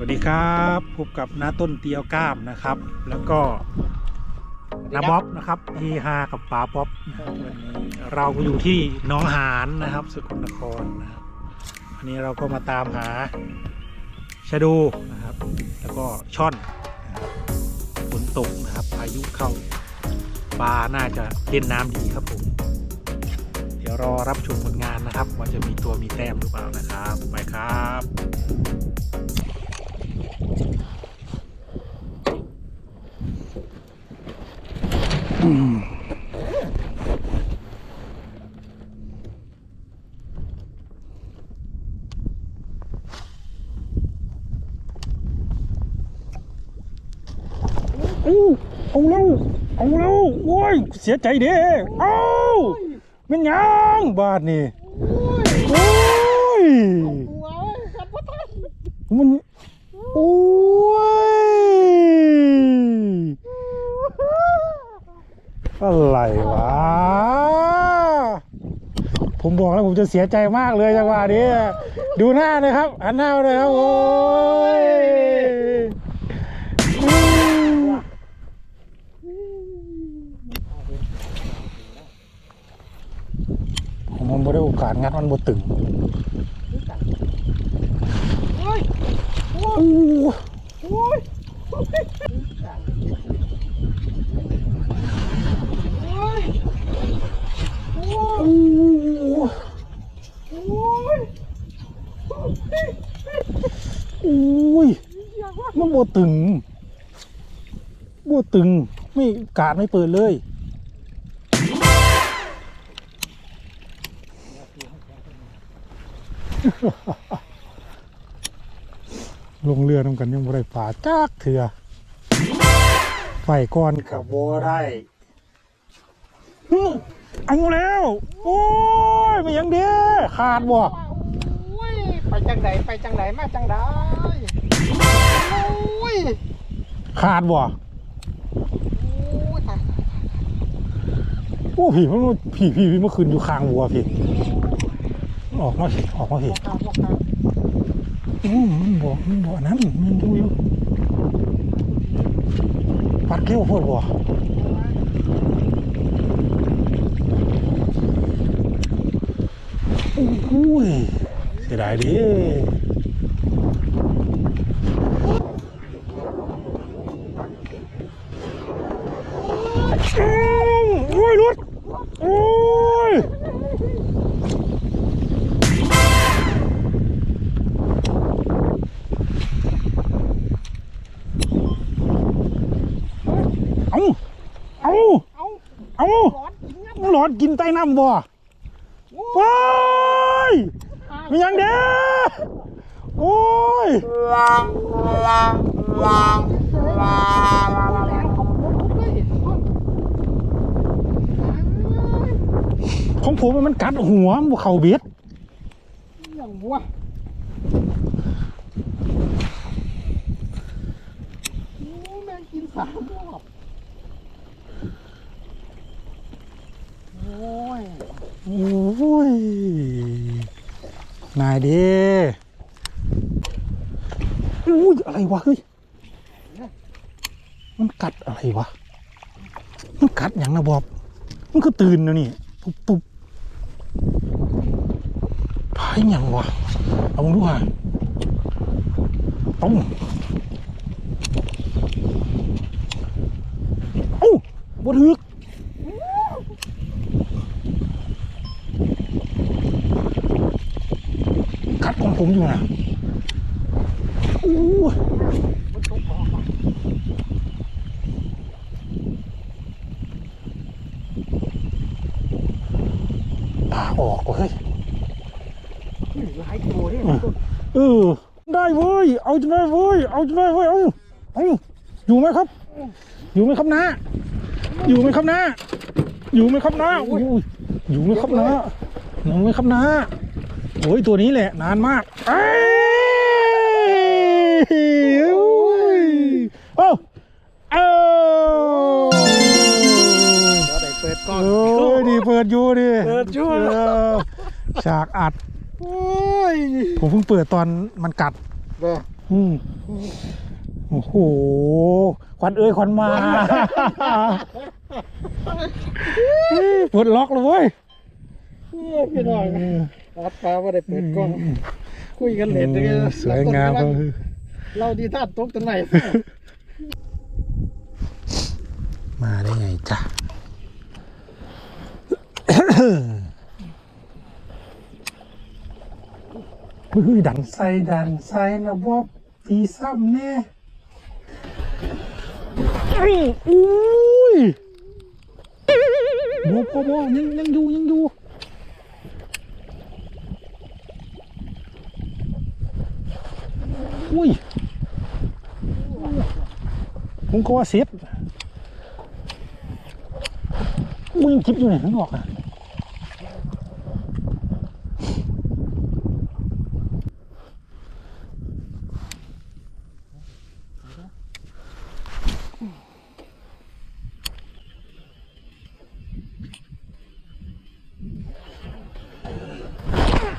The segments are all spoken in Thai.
สวัสดีครับพบกับน้าต้นเตียวก้ามนะครับ แล้วก็น้าบ๊อบนะครับเฮฮากับป๋าป๊อปนะครับวันนี้เราอยู่ที่หน้องหานนะครับสกลนครนะครับวันนี้เราก็มาตามหาชะดูนะครับ แล้วก็ช่อนนะครับฝนตกนะครับพายุเข้าปลาน่าจะเล่นน้ำดีครับผม เดี๋ยวรอรับชมผลงานนะครับว่าจะมีตัวมีแต้มหรือเปล่านะครับไปครับ อู้เอาแล้วเอาแล้วโอ้ยเสียใจเด้เอาเป็นหยังบาดนี่โอ้ย มันโอ้ยอะไรวะ ผมบอกแล้วผมจะเสียใจมากเลยจังหวะนี้ ดูหน้าเลยครับหันหน้าเลยครับ โอ้ยอืมผมมันบ่ได้โอกาสงัดมันบ่ตึง อุ้ยมันบ่ตึงบ่ตึง ไม่กาดไม่เปิดเลย ลงเรือทำกันยังบ่ได้ป่าจักเถื่อไฟก้อนกับบ่ได้ฮึเอาแล้ว โอ้ยไม่ยังเด้ขาดบ่โอ้ยไปจังไดไปจังไดมาจังไดโอ้ยขาดบ่โอ้ยตายโอ้พี่มันพี่พี่พี่เมื่อคืนอยู่ข้างวัวพี่ออกมาพี่ออกมาพี่ โอ้มันบ่มันบ่นั้นมันดูอยู่ปัดเกี้ยวพดบ่โอ้ยเสียดายดิโอ้ยรุดโอ้ย เอาเอา เอา เอา ร้อนจริงนะ หลอด กินใต้น้ำบ่ว้ายมีหยังเด้อโอ้ยแรงของผมเลยของผมมันกัดหัวมันบ่เขาเบ็ดอย่างวัวโอ้แม่งกินสามรอบโอ้ย โอ้ย นายเด้อุ้ยอะไรวะเฮ้ย มันกัดอะไรวะ มันกัดอย่างนะบอบ มันก็ตื่นนะนี่ปุ๊บปุ๊บพายอย่างวะ เอามึงดูห่าต้องเอ้บดฮึก กัดของผมอยู่นะอู้ยปลาออกเว้ย หลายตัว เนี่ยเออได้เว้ย เอาจนได้เว้ย เอาจนได้เว้ย เอาเอาอยู่ไหมครับ อยู่ไหมครับนะ อยู่ไหมครับนะ อยู่ไหมครับนะอุ้ยอยู่ไหมครับนะอยู่ไหมครับนะโอ้ยตัวนี้แหละนานมากเอ้ยอุ้ยเอ้าเอ้าเดี๋ยวได้เปิดก่อนโอ้ยดีเปิดอยู่ดิ เปิดอยู่เออฉากอัด โอ้ยผมเพิ่งเปิดตอนมันกัดเด้ออืมโอ้โหควันเอ้ยควันมาปลดล็อกเลยเว้ยโอ้ยพี่น้องรัดปลาว่าได้เปิดกล้องคุยกันเล่นเลยออสวยงามเราก็เราดีท่าตกตรงไหนมาได้ไงจ๊ะ เฮ้ยดันใส่ดันใส่นะบอบตีซ้ำแน่อื้ออุ้ยบอบอบอยังยังอยู่ยังอยู่อุ้ยผมก็ว่าเซฟมึงยังคิดอยู่ไหนข้างนอกอะ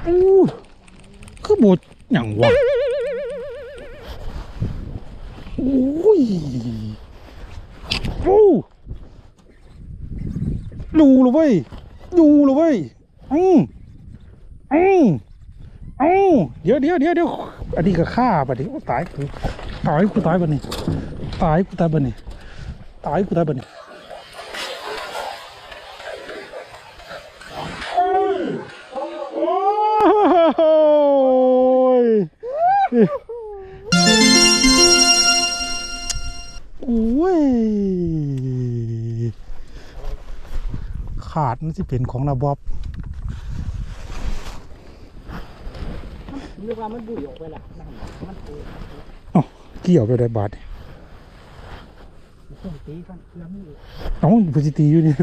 อู้คือ บดอย่างวะอุ้ยโอ้ดูเลยเว้ยดูเลยเว้ยอืมอืมอืมเดี๋ยวเดี๋ยวเดี๋ยวเดี๋ยวอันนี้ก็ฆ่าปะดิโอ้ตายกูตายกูตายปะนี่ตายกูตายปะนี่ตายกูตายปะนี่ โอ้ย โอ้ย ขาดมันสิเป็นของระบอบนึกว่ามันบุยออกไปละนั่นมันเปิดเอ้าเกี่ยวไปได้บาทเครื่องตีกันเครื่องนี่เอ้าพุจิตีอยู่นี่